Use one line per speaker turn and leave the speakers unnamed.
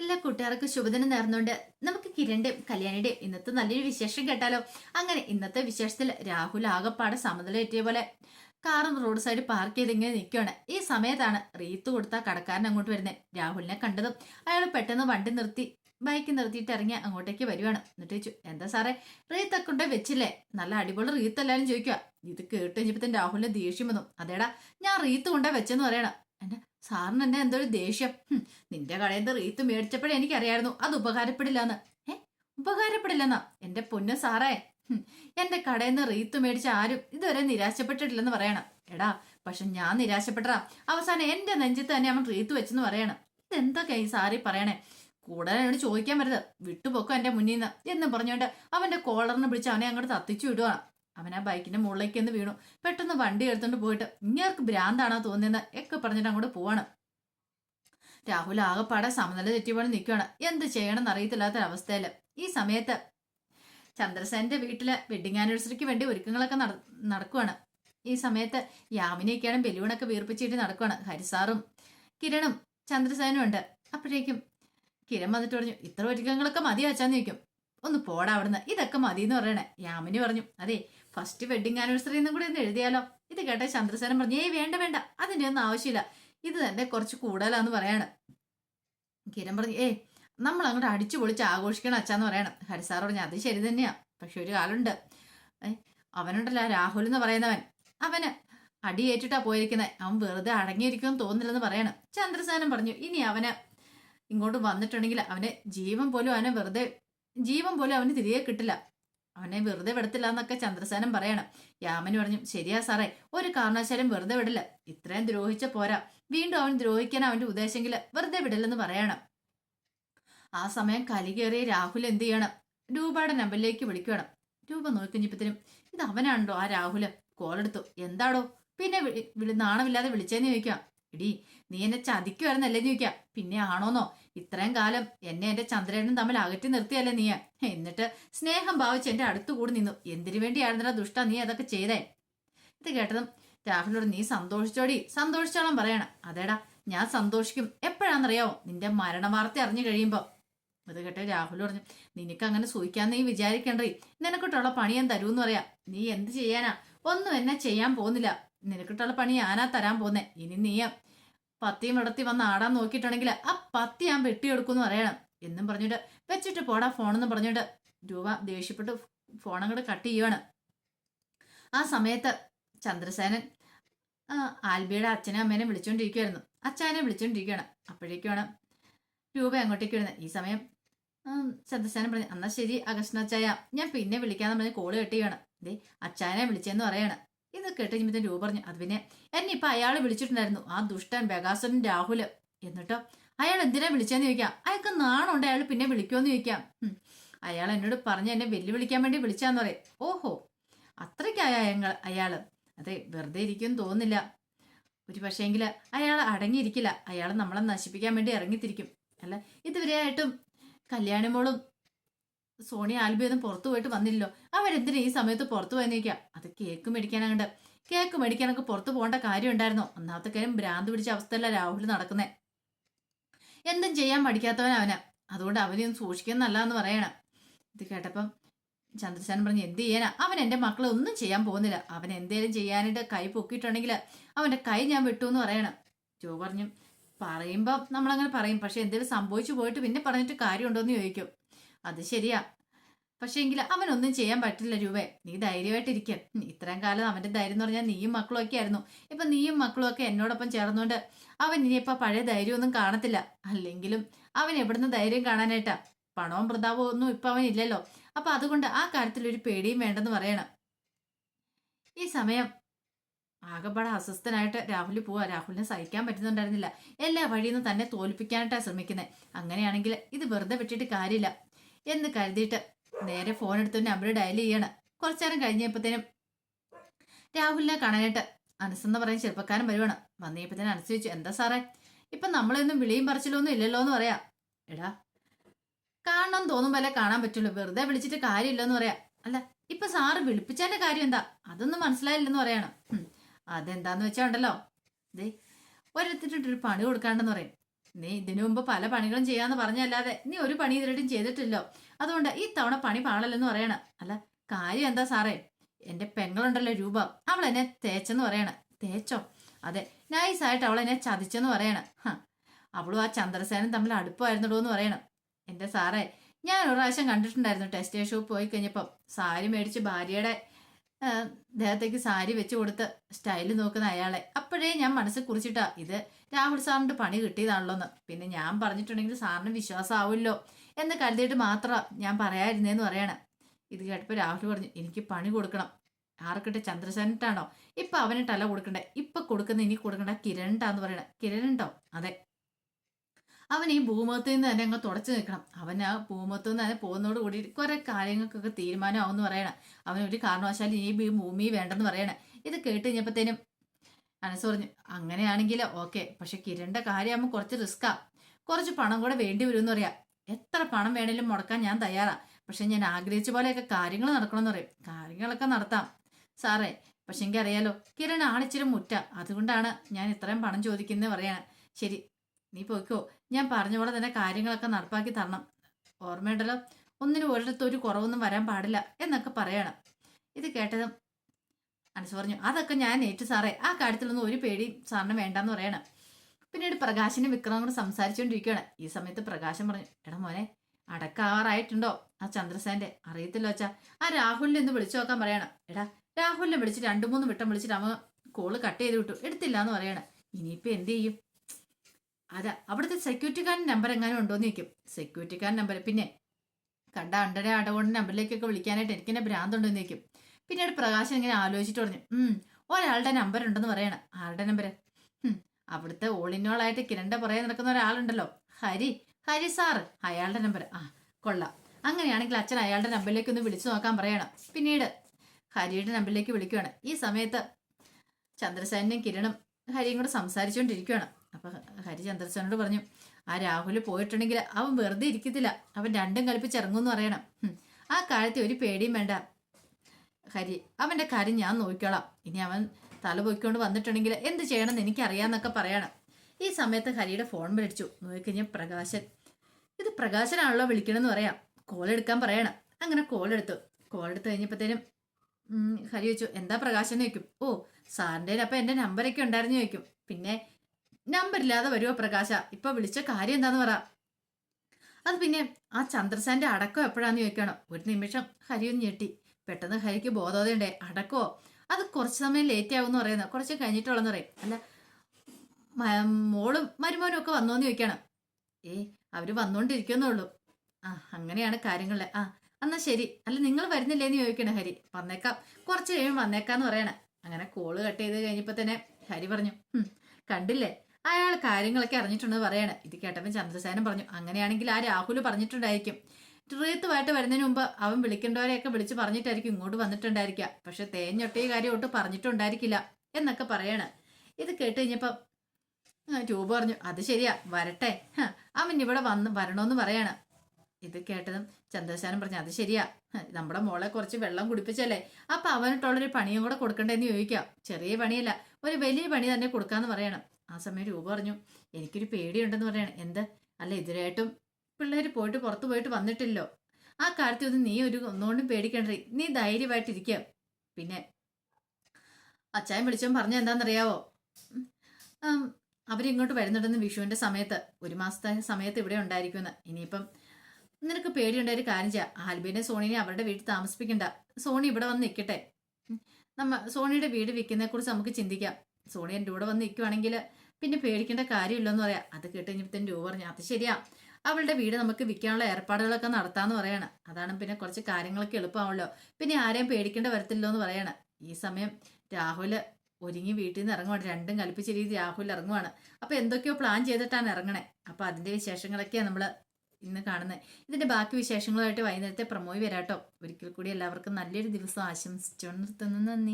എല്ലാ കൂട്ടുകാർക്കും ശുഭദിനം നേർന്നുകൊണ്ട് നമുക്ക് കിരണിന്റെയും കല്യാണിയുടെയും ഇന്നത്തെ നല്ലൊരു വിശേഷം കേട്ടാലോ? അങ്ങനെ ഇന്നത്തെ വിശേഷത്തിൽ രാഹുൽ ആകപ്പാടെ സമനില എത്തിയ പോലെ കാറും റോഡ് സൈഡ് പാർക്ക് ചെയ്ത് ഇങ്ങനെ നിൽക്കുകയാണ്. ഈ സമയത്താണ് റീത്ത് കൊടുത്ത കടക്കാരൻ അങ്ങോട്ട് വരുന്നത്. രാഹുലിനെ കണ്ടതും അയാൾ പെട്ടെന്ന് വണ്ടി നിർത്തി ബൈക്ക് നിർത്തിയിട്ട് ഇറങ്ങി അങ്ങോട്ടേക്ക് വരുവാണ് എന്നിട്ട് ചോദിച്ചു എന്താ സാറേ റീത്ത് ഒക്കെ വെച്ചില്ലേ? നല്ല അടിപൊളി റീത്ത് എല്ലാവരും ചോദിക്കുക ഇത് കേട്ട് തന്നെ രാഹുലിന് ദേഷ്യം വന്നു. അതേടാ ഞാൻ റീത്ത് കൊണ്ടേ വെച്ചെന്ന് പറയണം. എന്റെ സാറിന് എന്നെ എന്തൊരു ദേഷ്യം. നിന്റെ കടയിൽ നിന്ന് റീത്ത് മേടിച്ചപ്പോഴേ എനിക്കറിയായിരുന്നു അത് ഉപകാരപ്പെടില്ലെന്ന്. ഏ ഉപകാരപ്പെടില്ലെന്നാ? എന്റെ പൊന്നു സാറേ എന്റെ കടയിൽ നിന്ന് റീത്ത് മേടിച്ച ആരും ഇതുവരെ നിരാശപ്പെട്ടിട്ടില്ലെന്ന് പറയണം. എടാ പക്ഷെ ഞാൻ നിരാശപ്പെട്ടതാ. അവസാനം എന്റെ നെഞ്ചത്ത് തന്നെ അവൻ റീത്ത് വെച്ചെന്ന് പറയണം. ഇതെന്തൊക്കെ ഈ സാറി പറയണേ? കൂടുതൽ എന്നോട് ചോദിക്കാൻ വരുത് വിട്ടുപോക്കോ എന്റെ മുന്നിൽ നിന്ന്. എന്ന് പറഞ്ഞുകൊണ്ട് അവന്റെ കോളറിന് പിടിച്ച് അവനെ അങ്ങോട്ട് തത്തിച്ചു വിടുവാണ് അവൻ ആ ബൈക്കിന്റെ മുകളിലേക്ക് ഒന്ന് വീണു. പെട്ടെന്ന് വണ്ടി എടുത്തുകൊണ്ട് പോയിട്ട് ഇങ്ങേർക്ക് ഭ്രാന്താണോ തോന്നിയെന്ന് ഒക്കെ പറഞ്ഞിട്ട് അങ്ങോട്ട് പോവാണ്. രാഹുൽ ആകെപ്പാടെ സമനില തെറ്റിപോലെ നിൽക്കുകയാണ്. എന്ത് ചെയ്യണമെന്ന് അറിയത്തില്ലാത്തൊരവസ്ഥയിൽ ഈ സമയത്ത് ചന്ദ്രസേന്റെ വീട്ടിലെ വെഡിങ് ആനിവേഴ്സറിക്ക് വേണ്ടി ഒരുക്കങ്ങളൊക്കെ നട നടക്കുവാണ്. ഈ സമയത്ത് യാമിനെയൊക്കെയാണ് ബലൂണൊക്കെ വീർപ്പിച്ചിട്ട് നടക്കുവാണ്. ഹരിസാറും കിരണും ചന്ദ്രസേനും ഉണ്ട്. അപ്പോഴേക്കും കിരൺ വന്നിട്ട് പറഞ്ഞു ഇത്ര ഒരുക്കങ്ങളൊക്കെ മതി വെച്ചാന്ന് ചോദിക്കും. ഒന്ന് പോടാ അവിടുന്ന്. ഇതൊക്കെ മതി എന്ന് പറയണേ. യാമിനി പറഞ്ഞു അതെ ഫസ്റ്റ് വെഡിങ് ആനിവേഴ്സറി എന്നും കൂടി ഒന്ന് എഴുതിയാലോ? ഇത് കേട്ട ചന്ദ്രസേനൻ പറഞ്ഞു ഏയ് വേണ്ട വേണ്ട അതിന്റെ ഒന്നും ആവശ്യമില്ല. ഇത് തന്നെ കുറച്ച് കൂടുതലാന്ന് പറയാണ്. കിരൺ പറഞ്ഞു ഏയ് നമ്മൾ അങ്ങോട്ട് അടിച്ചു പൊളിച്ച് ആഘോഷിക്കണം അച്ഛാന്ന് പറയണം. ഹരിസാർ പറഞ്ഞു അത് ശരി തന്നെയാ പക്ഷെ ഒരു കാലുണ്ട് അവനുണ്ടല്ലോ രാഹുൽ എന്ന് പറയുന്നവൻ. അവന് അടിയേറ്റിട്ടാ പോയിരിക്കുന്നത് അവൻ വെറുതെ അടങ്ങിയിരിക്കുമെന്ന് തോന്നില്ലെന്ന് പറയണം. ചന്ദ്രസേനൻ പറഞ്ഞു ഇനി അവന് ഇങ്ങോട്ട് വന്നിട്ടുണ്ടെങ്കിൽ അവന് ജീവൻ പോലും അവനെ വെറുതെ ജീവൻ പോലും അവന് തിരികെ കിട്ടില്ല. അവനെ വെറുതെ വിടത്തില്ല എന്നൊക്കെ ചന്ദ്രസേനം പറയണം. യാമന് പറഞ്ഞു ശരിയാ സാറേ ഒരു കാരണവശാലും വെറുതെ വിടില്ല. ഇത്രയും ദ്രോഹിച്ച പോരാ. വീണ്ടും അവൻ ദ്രോഹിക്കാൻ അവന്റെ ഉദ്ദേശമെങ്കിൽ വെറുതെ വിടില്ലെന്ന് പറയണം. ആ സമയം കലി കയറിയ രാഹുൽ എന്ത് ചെയ്യണം? രൂപയുടെ നമ്പറിലേക്ക് വിളിക്കണം. രൂപ നോക്കിഞ്ഞപ്പത്തിനും ഇത് അവനാണല്ലോ ആ രാഹുൽ. കോളെടുത്തു എന്താടോ? പിന്നെ നാണമില്ലാതെ വിളിച്ചേന്ന് ചോദിക്കാം എടി നീ എന്നെ ചതിക്കുമായിരുന്നല്ലേ ചോദിക്കാം? പിന്നെ ആണോന്നോ? ഇത്രയും കാലം എന്നെ എന്റെ ചന്ദ്രനും തമ്മിൽ അകറ്റി നിർത്തിയല്ലേ നീ? എന്നിട്ട് സ്നേഹം ഭാവിച്ച് എന്റെ അടുത്തു കൂടി നിന്നു. എന്തിനു വേണ്ടിയായിരുന്നടാ ദുഷ്ട നീ അതൊക്കെ ചെയ്തേ? ഇത് കേട്ടതും രാഹുലോട് നീ സന്തോഷിച്ചോടി സന്തോഷിച്ചോളം പറയണം. അതേടാ ഞാൻ സന്തോഷിക്കും. എപ്പോഴാണെന്നറിയാവോ? നിന്റെ മരണ വാർത്ത അറിഞ്ഞു കഴിയുമ്പോ. അത് കേട്ട് രാഹുൽ പറഞ്ഞു നിനക്ക് അങ്ങനെ സൂഹിക്കാൻ നീ വിചാരിക്കണ്ടേ നിനക്കിട്ടുള്ള പണി ഞാൻ തരൂന്ന് പറയാ. നീ എന്ത് ചെയ്യാനാ? ഒന്നും എന്നെ ചെയ്യാൻ പോകുന്നില്ല. നിനക്കിട്ടുള്ള പണി ഞാനാ തരാൻ പോന്നെ ഇനി നീ പത്തിയും ഇടത്തി വന്ന് ആടാൻ നോക്കിയിട്ടുണ്ടെങ്കിൽ ആ പത്തി ഞാൻ വെട്ടിയെടുക്കുമെന്ന് പറയണം. എന്നും പറഞ്ഞിട്ട് വെച്ചിട്ട് പോടാ ഫോണെന്ന് പറഞ്ഞിട്ട്. രൂപ ദേഷ്യപ്പെട്ട് ഫോണും കൂടെ കട്ട് ചെയ്യുവാണ്. ആ സമയത്ത് ചന്ദ്രസേനൻ ആൽബിയുടെ അച്ഛനും അമ്മേനെ വിളിച്ചോണ്ടിരിക്കുവായിരുന്നു. അച്ഛനെ വിളിച്ചോണ്ടിരിക്കുകയാണ് അപ്പോഴേക്കുമാണ് രൂപ അങ്ങോട്ടേക്ക് വരുന്നത്. ഈ സമയം ചന്ദ്രസേനൻ പറഞ്ഞു എന്നാ ശരി അകസ്നച്ചായ ഞാൻ പിന്നെ വിളിക്കാന്ന് പറഞ്ഞ് കോൾ കെട്ടിയാണ് ദേ അച്ഛനെ വിളിച്ചെന്ന് പറയാണ്. ഇത് കേട്ട് കഴിഞ്ഞപ്പോൾ രൂപ പറഞ്ഞു അത് പിന്നെ എന്നെ ഇപ്പൊ അയാൾ വിളിച്ചിട്ടുണ്ടായിരുന്നു ആ ദുഷ്ടൻ ബഗാസുരൻ രാഹുൽ. എന്നിട്ടോ അയാൾ എന്തിനാ വിളിച്ചെന്ന് ചോദിക്കാം അയാൾക്ക് നാണുണ്ട് അയാൾ പിന്നെ വിളിക്കുമെന്ന് ചോദിക്കാം. അയാൾ എന്നോട് പറഞ്ഞ് എന്നെ വെല്ലുവിളിക്കാൻ വേണ്ടി വിളിച്ചാന്ന് പറയും. ഓഹോ അത്രയ്ക്കായ അയാൾ അയാൾ? അതെ വെറുതെ ഇരിക്കും തോന്നില്ല ഒരു പക്ഷേങ്കിൽ അയാൾ അടങ്ങിയിരിക്കില്ല അയാൾ നമ്മളെ നശിപ്പിക്കാൻ വേണ്ടി ഇറങ്ങിത്തിരിക്കും അല്ല? ഇതുവരെയായിട്ടും കല്യാണിമോളും സോണി ആൽബിയൊന്നും പുറത്തു പോയിട്ട് വന്നില്ലല്ലോ. അവരെന്തിനാ ഈ സമയത്ത് പുറത്തു പോയെന്ന് ചോദിക്കാം അത് കേക്ക് മേടിക്കാനാണ്ട് കേക്ക് മേടിക്കാനൊക്കെ പുറത്തു പോകേണ്ട കാര്യം ഉണ്ടായിരുന്നോ ഒന്നാമത്തെ കാര്യം ഭ്രാന്ത് പിടിച്ച അവസ്ഥയല്ല രാഹുൽ നടക്കുന്നേ. എന്തും ചെയ്യാൻ പഠിക്കാത്തവൻ അവനാ. അതുകൊണ്ട് അവനെയൊന്നും സൂക്ഷിക്കുന്നല്ല എന്ന് പറയണം. ഇത് കേട്ടപ്പം ചന്ദ്രശാൻ പറഞ്ഞു എന്ത് ചെയ്യാനാ? അവൻ എന്റെ മക്കളെ ഒന്നും ചെയ്യാൻ പോകുന്നില്ല. അവൻ എന്തേലും ചെയ്യാനായിട്ട് കൈ പൊക്കിയിട്ടുണ്ടെങ്കിൽ അവന്റെ കൈ ഞാൻ വിട്ടു എന്ന് പറയണം. ജോ പറഞ്ഞു പറയുമ്പോൾ നമ്മളങ്ങനെ പറയും. പക്ഷെ എന്തെങ്കിലും സംഭവിച്ചു പോയിട്ട് പിന്നെ പറഞ്ഞിട്ട് കാര്യമുണ്ടോ എന്ന് ചോദിക്കും. അത് ശരിയാ. പക്ഷേ എങ്കിൽ അവനൊന്നും ചെയ്യാൻ പറ്റില്ല രൂപേ. നീ ധൈര്യമായിട്ടിരിക്കുക ഇത്രയും കാലം അവന്റെ ധൈര്യം എന്ന് പറഞ്ഞാൽ നീയും മക്കളും ഒക്കെ ആയിരുന്നു. ഇപ്പൊ നീയും മക്കളും ഒക്കെ എന്നോടൊപ്പം ചേർന്നുകൊണ്ട് അവൻ ഇനിയിപ്പോ പഴയ ധൈര്യമൊന്നും കാണത്തില്ല. അല്ലെങ്കിലും അവൻ എവിടുന്ന് ധൈര്യം കാണാനായിട്ടാ? പണവും പ്രതാപവും ഒന്നും ഇപ്പൊ അവൻ ഇല്ലല്ലോ. അപ്പൊ അതുകൊണ്ട് ആ കാര്യത്തിൽ ഒരു പേടിയും വേണ്ടെന്ന് പറയണം. ഈ സമയം ആകെപ്പാടെ അസ്വസ്ഥനായിട്ട് രാഹുൽ പോവാ. രാഹുലിനെ സഹിക്കാൻ പറ്റുന്നുണ്ടായിരുന്നില്ല. എല്ലാ വഴിയിൽ തന്നെ തോൽപ്പിക്കാനായിട്ടാണ് ശ്രമിക്കുന്നത് അങ്ങനെയാണെങ്കിൽ ഇത് വെറുതെ വിട്ടിട്ട് കാര്യമില്ല. എന്ന് കരുതിയിട്ട് നേരെ ഫോൺ എടുത്ത് നമ്പർ ഡയൽ ചെയ്യണം. കുറച്ചു നേരം കഴിഞ്ഞപ്പോഴത്തേനും രാഹുലിനെ കാണാനായിട്ട് അനസെന്ന് പറയുന്ന ചെറുപ്പക്കാരൻ വരുവാണ്. വന്നപ്പോഴത്തേനും അനസ് ചോദിച്ചു എന്താ സാറേ? ഇപ്പൊ നമ്മളൊന്നും വിളിയും പറിച്ചിലൊന്നും ഇല്ലല്ലോ എന്ന് പറയാ. എടാ കാണണം തോന്നും പോലെ കാണാൻ പറ്റുള്ളൂ. വെറുതെ വിളിച്ചിട്ട് കാര്യമില്ലെന്ന് പറയാ. അല്ല ഇപ്പൊ സാറ് വിളിപ്പിച്ചതിന്റെ കാര്യം എന്താ? അതൊന്നും മനസ്സിലായില്ലെന്ന് പറയണം. അതെന്താന്ന് വെച്ചാ ഉണ്ടല്ലോ. ദേ ഒരിടത്തിട്ടൊരു പണി കൊടുക്കാണ്ടെന്ന് പറയും. നീ ഇതിനു മുമ്പ് പല പണികളും ചെയ്യാന്ന് പറഞ്ഞല്ലാതെ നീ ഒരു പണി ഇതിലും ചെയ്തിട്ടില്ലോ. അതുകൊണ്ട് ഈ തവണ പണി പാടല്ലെന്ന് പറയണ. അല്ല കാര്യം എന്താ സാറേ? എന്റെ പെങ്ങളുണ്ടല്ലോ രൂപ. അവൾ എന്നെ തേച്ചെന്ന് പറയണ. തേച്ചോ? അതെ നൈസായിട്ട് അവൾ എന്നെ ചതിച്ചെന്ന് പറയണ. അവളും ആ ചന്ദ്രസേനും തമ്മിൽ അടുപ്പമായിരുന്നുള്ളൂ എന്ന് പറയണം. എന്റെ സാറേ ഞാൻ ഒരു പ്രാവശ്യം കണ്ടിട്ടുണ്ടായിരുന്നു ടെക്സ്റ്റൈൽ ഷോപ്പ് പോയി കഴിഞ്ഞപ്പം സാരി മേടിച്ച് ഭാര്യയുടെ ദേഹത്തേക്ക് സാരി വെച്ച് കൊടുത്ത് സ്റ്റൈൽ നോക്കുന്ന അയാളെ. അപ്പോഴേ ഞാൻ മനസ്സിൽ കുറിച്ചിട്ടാ ഇത് രാഹുൽ സാറിന്റെ പണി കിട്ടിയതാണല്ലോന്ന്. പിന്നെ ഞാൻ പറഞ്ഞിട്ടുണ്ടെങ്കിൽ സാറിന് വിശ്വാസമാവുമല്ലോ എന്ന് കരുതിയിട്ട് മാത്രം ഞാൻ പറയാതിരുന്നേന്ന് പറയണേ. ഇത് കേട്ടപ്പോൾ രാഹുൽ പറഞ്ഞു എനിക്ക് പണി കൊടുക്കണം. ആർക്കിട്ട് ചന്ദ്രസേനിട്ടാണോ അവന് തല കൊടുക്കണ്ടേ? ഇപ്പം കൊടുക്കുന്ന ഇനി കൊടുക്കണ്ട കിരണിട്ടാന്ന് പറയണേ. കിരണ്ടോ അതെ. അവൻ ഈ ഭൂമുഖത്ത് നിന്ന് തന്നെ അങ്ങ് തുടച്ചു നിൽക്കണം. അവൻ ആ ഭൂമുഖത്ത് നിന്ന് തന്നെ പോകുന്നതോട് കൂടി കുറെ കാര്യങ്ങൾക്കൊക്കെ തീരുമാനമാവും എന്ന് പറയണേ. അവൻ ഒരു കാരണവശാലും ഈ ഭൂമി വേണ്ടെന്ന് പറയണേ. ഇത് കേട്ട് കഴിഞ്ഞപ്പോഴത്തേനും അനസ് പറഞ്ഞു അങ്ങനെയാണെങ്കിൽ ഓക്കെ പക്ഷെ കിരണ്ട കാര്യമാകുമ്പോൾ കുറച്ച് റിസ്ക്കാ കുറച്ച് പണം കൂടെ വേണ്ടി വരുമെന്ന് പറയാം. എത്ര പണം വേണേലും മുടക്കാൻ ഞാൻ തയ്യാറാ. പക്ഷെ ഞാൻ ആഗ്രഹിച്ച പോലെയൊക്കെ കാര്യങ്ങൾ നടക്കണമെന്ന് പറയും. കാര്യങ്ങളൊക്കെ നടത്താം. സാറേ പക്ഷെ എനിക്കറിയാലോ കിരൺ ആളിച്ചിരി മുറ്റ. അതുകൊണ്ടാണ് ഞാൻ ഇത്രയും പണം ചോദിക്കുന്നത് പറയാണ്. ശരി നീ പോയിക്കോ. ഞാൻ പറഞ്ഞ പോലെ തന്നെ കാര്യങ്ങളൊക്കെ നടപ്പാക്കി തരണം. ഓർമ്മയുണ്ടല്ലോ? ഒന്നിനും ഒരിടത്തും ഒരു കുറവൊന്നും വരാൻ പാടില്ല എന്നൊക്കെ പറയണം. ഇത് കേട്ടതും അനസ് പറഞ്ഞു അതൊക്കെ ഞാൻ ഏറ്റു സാറേ. ആ കാര്യത്തിലൊന്നും ഒരു പേടിയും സാറിന് വേണ്ടെന്ന് പറയണം. പിന്നീട് പ്രകാശിനും വിക്രമും കൂടെ സംസാരിച്ചുകൊണ്ടിരിക്കുകയാണ്. ഈ സമയത്ത് പ്രകാശം പറഞ്ഞു എടാ മോനെ അടക്കാറായിട്ടുണ്ടോ ആ ചന്ദ്രസേന്റെ അറിയത്തില്ല വെച്ചാ ആ രാഹുലിനെ ഒന്ന് വിളിച്ചു നോക്കാൻ പറയണം. എടാ രാഹുലിനെ വിളിച്ച് രണ്ടു മൂന്ന് വിട്ടം വിളിച്ചിട്ട് അവൻ കോൾ കട്ട് ചെയ്ത് വിട്ടു. എടുത്തില്ല എന്ന് പറയണം. ഇനിയിപ്പോ എന്ത് ചെയ്യും? അതാ അവിടുത്തെ സെക്യൂരിറ്റിക്കാരൻ നമ്പർ എങ്ങാനും ഉണ്ടോന്ന് ചോദിക്കും. സെക്യൂരിറ്റിക്കാരൻ നമ്പർ പിന്നെ കണ്ട അണ്ടര അടകൊണ്ട് നമ്പറിലേക്കൊക്കെ വിളിക്കാനായിട്ട് എനിക്കെന്നെ ഭ്രാന്തുണ്ടോന്ന് ചോദിക്കും. പിന്നീട് പ്രകാശൻ ഇങ്ങനെ ആലോചിച്ചിട്ട് പറഞ്ഞു ഒരാളുടെ നമ്പർ ഉണ്ടെന്ന് പറയണം. ആരുടെ നമ്പർ അവിടുത്തെ ഓളിനോളായിട്ട് കിരണ്ട പുറകെ നടക്കുന്ന ഒരാളുണ്ടല്ലോ. ഹരി ഹരി സാറ് അയാളുടെ നമ്പർ ആ കൊള്ളാം. അങ്ങനെയാണെങ്കിൽ അച്ഛൻ അയാളുടെ നമ്പറിലേക്ക് ഒന്ന് വിളിച്ചു നോക്കാൻ പറയണം. പിന്നീട് ഹരിയുടെ നമ്പറിലേക്ക് വിളിക്കുകയാണ് ഈ സമയത്ത് ചന്ദ്രസേനും കിരണും ഹരിയും കൂടെ സംസാരിച്ചുകൊണ്ടിരിക്കുകയാണ് അപ്പൊ ഹരി ചന്ദ്രസേനോട് പറഞ്ഞു ആ രാഹുൽ പോയിട്ടുണ്ടെങ്കിൽ അവൻ വെറുതെ ഇരിക്കത്തില്ല. അവൻ രണ്ടും കൽപ്പിച്ച് ഇറങ്ങുമെന്ന് പറയണം ആ കാലത്തെ ഒരു പേടിയും വേണ്ട. ഹരി അവന്റെ കാര്യം ഞാൻ നോക്കിക്കോളാം. ഇനി അവൻ തല പൊയ്ക്കൊണ്ട് വന്നിട്ടുണ്ടെങ്കിൽ എന്ത് ചെയ്യണമെന്ന് എനിക്കറിയാന്നൊക്കെ പറയണം. ഈ സമയത്ത് ഹരിയുടെ ഫോൺ വിളിച്ചു. നോക്കിക്കഴിഞ്ഞാൽ പ്രകാശൻ. ഇത് പ്രകാശനാണല്ലോ വിളിക്കണമെന്ന് പറയാം. കോൾ എടുക്കാൻ പറയണം. അങ്ങനെ കോൾ എടുത്തു. കോൾ എടുത്തു കഴിഞ്ഞപ്പോഴത്തേനും ഹരി ചോദിച്ചു എന്താ പ്രകാശൻ? ചോദിക്കും. ഓ സാറിന്റെ അപ്പം എന്റെ നമ്പരൊക്കെ ഉണ്ടായിരുന്നു ചോദിക്കും. പിന്നെ നമ്പർ ഇല്ലാതെ വരുമോ പ്രകാശ? ഇപ്പൊ വിളിച്ച കാര്യം എന്താന്ന് പറ. അത് പിന്നെ ആ ചന്ദ്രസാന്റെ അടക്കം എപ്പോഴാന്ന് ചോദിക്കണം? ഒരു നിമിഷം ഹരി ഒന്ന് ഞെട്ടി. പെട്ടെന്ന് ഹരിക്ക് ബോധോദയുണ്ടേ അടക്കോ? അത് കുറച്ച് സമയം ലേറ്റ് ആവും എന്ന് പറയുന്നത് കുറച്ച് കഴിഞ്ഞിട്ടുള്ളെന്ന് പറയും. അല്ല മോളും മരുമോനും ഒക്കെ വന്നോന്ന് ചോദിക്കണം. ഏ അവർ വന്നോണ്ടിരിക്കുന്നുള്ളൂ ആ അങ്ങനെയാണ് കാര്യങ്ങളെ ആ എന്നാ ശരി. അല്ല നിങ്ങൾ വരുന്നില്ലേന്ന് ചോദിക്കണേ ഹരി. വന്നേക്കാം. കുറച്ച് കഴിയുമ്പോൾ വന്നേക്കാന്ന് പറയണേ. അങ്ങനെ കോൾ കട്ട് ചെയ്ത് കഴിഞ്ഞപ്പോ തന്നെ ഹരി പറഞ്ഞു കണ്ടില്ലേ? അയാൾ കാര്യങ്ങളൊക്കെ അറിഞ്ഞിട്ടുണ്ടെന്ന് പറയണേ. ഇത് കേട്ടപ്പോൾ ചന്ദ്രസേനൻ പറഞ്ഞു അങ്ങനെയാണെങ്കിൽ ആ രാഹുൽ പറഞ്ഞിട്ടുണ്ടായിരിക്കും. ട്രീത്തുമായിട്ട് വരുന്നതിന് മുമ്പ് അവൻ വിളിക്കേണ്ടവരെയൊക്കെ വിളിച്ച് പറഞ്ഞിട്ടായിരിക്കും ഇങ്ങോട്ട് വന്നിട്ടുണ്ടായിരിക്കുക. പക്ഷെ തേഞ്ഞൊട്ടേ കാര്യം ഒട്ട് പറഞ്ഞിട്ടുണ്ടായിരിക്കില്ല എന്നൊക്കെ പറയണ. ഇത് കേട്ട് കഴിഞ്ഞപ്പം ട്യൂബ് പറഞ്ഞു അത് ശരിയാ വരട്ടെ. അവൻ ഇവിടെ വന്ന് വരണമെന്ന് പറയാണ്. ഇത് കേട്ടതും ചന്ദ്രശാനം പറഞ്ഞു അത് ശരിയാ. നമ്മുടെ മോളെ കുറച്ച് വെള്ളം കുടിപ്പിച്ചല്ലേ. അപ്പൊ അവനിട്ടുള്ളൊരു പണിയും കൂടെ കൊടുക്കണ്ടേന്ന് ചോദിക്കാം. ചെറിയ പണിയല്ല ഒരു വലിയ പണി തന്നെ കൊടുക്കാന്ന് പറയണം. ആ സമയം രൂപ പറഞ്ഞു. എനിക്കൊരു പേടിയുണ്ടെന്ന് പറയണം. എന്ത്? അല്ല ഇതിനായിട്ടും പിള്ളേർ പോയിട്ട് പുറത്തു പോയിട്ട് വന്നിട്ടില്ലോ. ആ കാര്യത്തിൽ ഒന്നും നീ ഒരു ഒന്നുകൊണ്ടും പേടിക്കണ്ടേ നീ ധൈര്യമായിട്ടിരിക്കുക പിന്നെ അച്ചായൻ വിളിച്ചോൻ പറഞ്ഞ എന്താണെന്നറിയാവോ? അവരിങ്ങോട്ട് വരുന്നുണ്ടെന്ന് വിഷുവിന്റെ സമയത്ത്. ഒരു മാസത്തെ സമയത്ത് ഇവിടെ ഉണ്ടായിരിക്കുമെന്ന്. ഇനിയിപ്പം നിനക്ക് പേടിയുണ്ടായ ഒരു കാര്യം ചെയ്യാം. ആൽബിനെ സോണിനെ അവരുടെ വീട്ടിൽ താമസിപ്പിക്കണ്ട. സോണി ഇവിടെ വന്ന് നിൽക്കട്ടെ. നമ്മ സോണിയുടെ വീട് വിൽക്കുന്നതിനെ കുറിച്ച് നമുക്ക് ചിന്തിക്കാം. സോണി എന്റെ കൂടെ വന്ന് നിൽക്കുവാണെങ്കിൽ പിന്നെ പേടിക്കേണ്ട കാര്യമില്ലെന്ന് പറയാം. അത് കേട്ട് കഴിഞ്ഞപ്പോൾ രൂപ പറഞ്ഞു അത് ശരിയാ. അവളുടെ വീട് നമുക്ക് വിൽക്കാനുള്ള ഏർപ്പാടുകളൊക്കെ നടത്താമെന്ന് പറയണം. അതാണ് പിന്നെ കുറച്ച് കാര്യങ്ങളൊക്കെ എളുപ്പമാണല്ലോ. പിന്നെ ആരെയും പേടിക്കേണ്ട വരത്തില്ലോ എന്ന് പറയണം. ഈ സമയം രാഹുൽ ഒരുങ്ങി വീട്ടിൽ നിന്ന് ഇറങ്ങുവാണ്. രണ്ടും കൽപ്പിച്ച രീതി രാഹുൽ ഇറങ്ങുവാണ്. അപ്പോൾ എന്തൊക്കെയോ പ്ലാൻ ചെയ്തിട്ടാണ് ഇറങ്ങണേ. അപ്പോൾ അതിന്റെ വിശേഷങ്ങളൊക്കെയാണ് നമ്മൾ ഇന്ന് കാണുന്നത് ഇതിന്റെ ബാക്കി വിശേഷങ്ങളുമായിട്ട് വൈകുന്നേരത്തെ പ്രമോയി വരാട്ടോ. ഒരിക്കൽ കൂടി എല്ലാവർക്കും നല്ലൊരു ദിവസം ആശംസിച്ചുകൊണ്ട് നിർത്തുന്നു. നന്ദി.